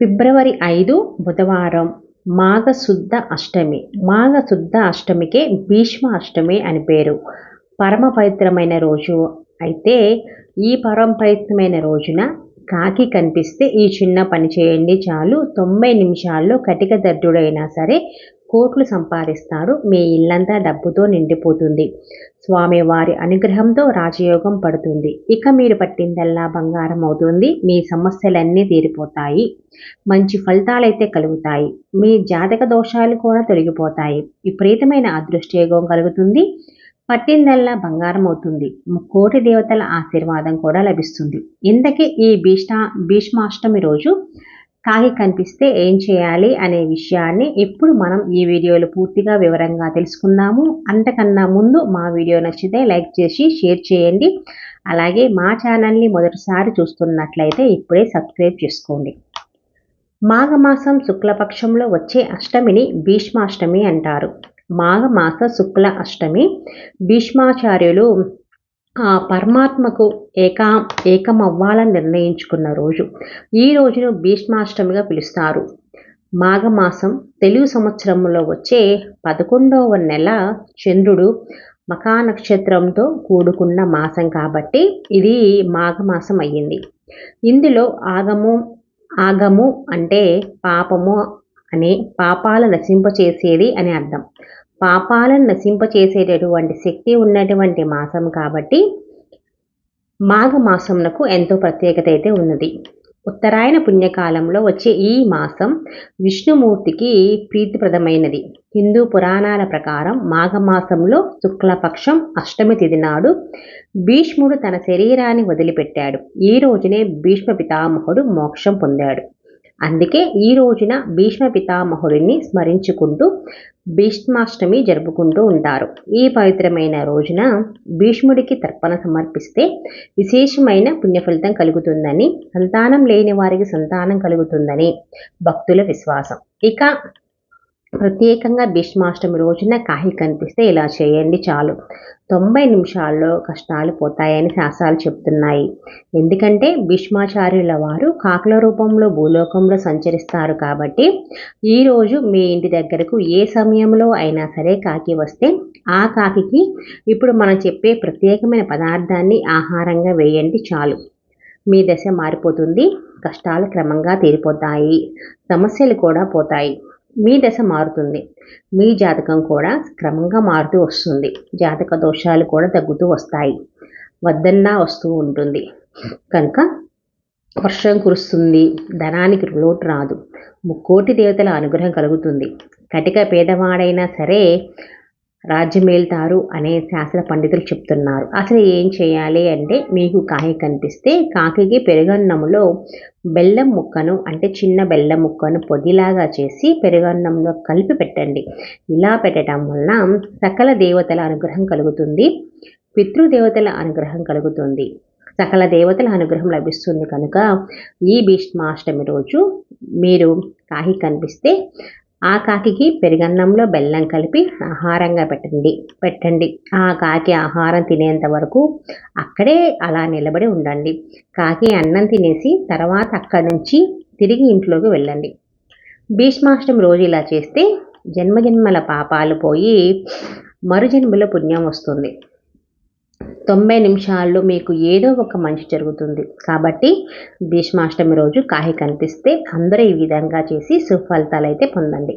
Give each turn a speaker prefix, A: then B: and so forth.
A: ఫిబ్రవరి ఐదు బుధవారం మాఘశుద్ధ అష్టమి. మాఘశుద్ధ అష్టమికే భీష్మ అష్టమి అని పేరు. పరమ పవిత్రమైన రోజు. అయితే ఈ పరమ పవిత్రమైన రోజున కాకి కనిపిస్తే ఈ చిన్న పని చేయండి చాలు. తొంభై నిమిషాల్లో కటిక దడ్డుడైనా సరే కోట్లు సంపాదిస్తాడు. మీ ఇల్లంతా డబ్బుతో నిండిపోతుంది. స్వామివారి అనుగ్రహంతో రాజయోగం పడుతుంది. ఇక మీరు పట్టిందల్లా బంగారం అవుతుంది. మీ సమస్యలన్నీ తీరిపోతాయి. మంచి ఫలితాలైతే కలుగుతాయి. మీ జాతక దోషాలు కూడా తొలగిపోతాయి. విపరీతమైన అదృష్టయోగం కలుగుతుంది. పట్టిందల్లా బంగారం అవుతుంది. కోటి దేవతల ఆశీర్వాదం కూడా లభిస్తుంది. ఇంతకీ ఈ భీష్ట భీష్మాష్టమి రోజు కాకి కనిపిస్తే ఏం చేయాలి అనే విషయాన్ని ఇప్పుడు మనం ఈ వీడియోలో పూర్తిగా వివరంగా తెలుసుకుందాము. అంతకన్నా ముందు మా వీడియో నచ్చితే లైక్ చేసి షేర్ చేయండి. అలాగే మా ఛానల్ని మొదటిసారి చూస్తున్నట్లయితే ఇప్పుడే సబ్స్క్రైబ్ చేసుకోండి. మాఘమాసం శుక్లపక్షంలో వచ్చే అష్టమిని భీష్మాష్టమి అంటారు. మాఘమాస శుక్ల అష్టమి భీష్మాచార్యులు ఆ పరమాత్మకు ఏకా ఏకమవ్వాలని నిర్ణయించుకున్న రోజు. ఈ రోజును భీష్మాష్టమిగా పిలుస్తారు. మాఘమాసం తెలుగు సంవత్సరంలో వచ్చే పదకొండవ నెల చంద్రుడు మకా నక్షత్రంతో కూడుకున్న మాసం కాబట్టి ఇది మాఘమాసం అయ్యింది. ఇందులో ఆగము ఆగము అంటే పాపము అనే పాపాలు నశింపచేసేది అని అర్థం. పాపాలను నశింపచేసేటటువంటి శక్తి ఉన్నటువంటి మాసం కాబట్టి మాఘమాసంకు ఎంతో ప్రత్యేకత అయితే ఉన్నది. ఉత్తరాయణ పుణ్యకాలంలో వచ్చే ఈ మాసం విష్ణుమూర్తికి ప్రీతిప్రదమైనది. హిందూ పురాణాల ప్రకారం మాఘమాసంలో శుక్లపక్షం అష్టమి తిథి నాడు భీష్ముడు తన శరీరాన్ని వదిలిపెట్టాడు. ఈ రోజునే భీష్మ పితామహుడు మోక్షం పొందాడు. అందుకే ఈ రోజున భీష్మ పితామహుడిని స్మరించుకుంటూ భీష్మాష్టమి జరుపుకుంటూ ఉంటారు. ఈ పవిత్రమైన రోజున భీష్ముడికి తర్పణ సమర్పిస్తే విశేషమైన పుణ్యఫలితం కలుగుతుందని సంతానం లేని వారికి సంతానం కలుగుతుందని భక్తుల విశ్వాసం. ఇక ప్రత్యేకంగా భీష్మాష్టమి రోజున కాహి కనిపిస్తే ఇలా చేయండి చాలు. తొంభై నిమిషాల్లో కష్టాలు పోతాయని శాస్త్రాలు చెప్తున్నాయి. ఎందుకంటే భీష్మాచార్యుల వారు కాకుల రూపంలో భూలోకంలో సంచరిస్తారు కాబట్టి ఈరోజు మీ ఇంటి దగ్గరకు ఏ సమయంలో అయినా సరే కాకి వస్తే ఆ కాకి ఇప్పుడు మనం చెప్పే ప్రత్యేకమైన పదార్థాన్ని ఆహారంగా వేయండి చాలు. మీ దశ మారిపోతుంది. కష్టాలు క్రమంగా తీరిపోతాయి. సమస్యలు కూడా పోతాయి. మీ దశ మారుతుంది. మీ జాతకం కూడా క్రమంగా మారుతూ వస్తుంది. జాతక దోషాలు కూడా తగ్గుతూ వస్తాయి. వద్దన్నా వస్తూ ఉంటుంది. కనుక వర్షం కురుస్తుంది. ధనానికి లోటు రాదు. ముక్కోటి దేవతల అనుగ్రహం కలుగుతుంది. కటిక పేదవాడైనా సరే రాజ్యమేల్తారు అనే శాస్త్ర పండితులు చెప్తున్నారు. అసలు ఏం చేయాలి అంటే మీకు కాకి కనిపిస్తే కాకికి పెరుగన్నంలో బెల్లం ముక్కను అంటే చిన్న బెల్లం ముక్కను పొదిలాగా చేసి పెరుగన్నంలో కలిపి పెట్టండి. ఇలా పెట్టడం వలన సకల దేవతల అనుగ్రహం కలుగుతుంది. పితృదేవతల అనుగ్రహం కలుగుతుంది. సకల దేవతల అనుగ్రహం లభిస్తుంది కనుక ఈ భీష్మాష్టమి రోజు మీరు కాకి కనిపిస్తే ఆ కాకికి పెరుగన్నంలో బెల్లం కలిపి ఆహారంగా పెట్టండి. పెట్టండి. ఆ కాకి ఆహారం తినేంత వరకు అక్కడే అలా నిలబడి ఉండండి. కాకి అన్నం తినేసి తర్వాత అక్కడి నుంచి తిరిగి ఇంట్లోకి వెళ్ళండి. భీష్మాష్టమి రోజు ఇలా చేస్తే జన్మజన్మల పాపాలు పోయి మరుజన్మలో పుణ్యం వస్తుంది. తొంభై నిమిషాల్లో మీకు ఏదో ఒక మంచి జరుగుతుంది. కాబట్టి భీష్మాష్టమి రోజు కాహి కనిపిస్తే అందరూ ఈ విధంగా చేసి సుఫలితాలు అయితే పొందండి.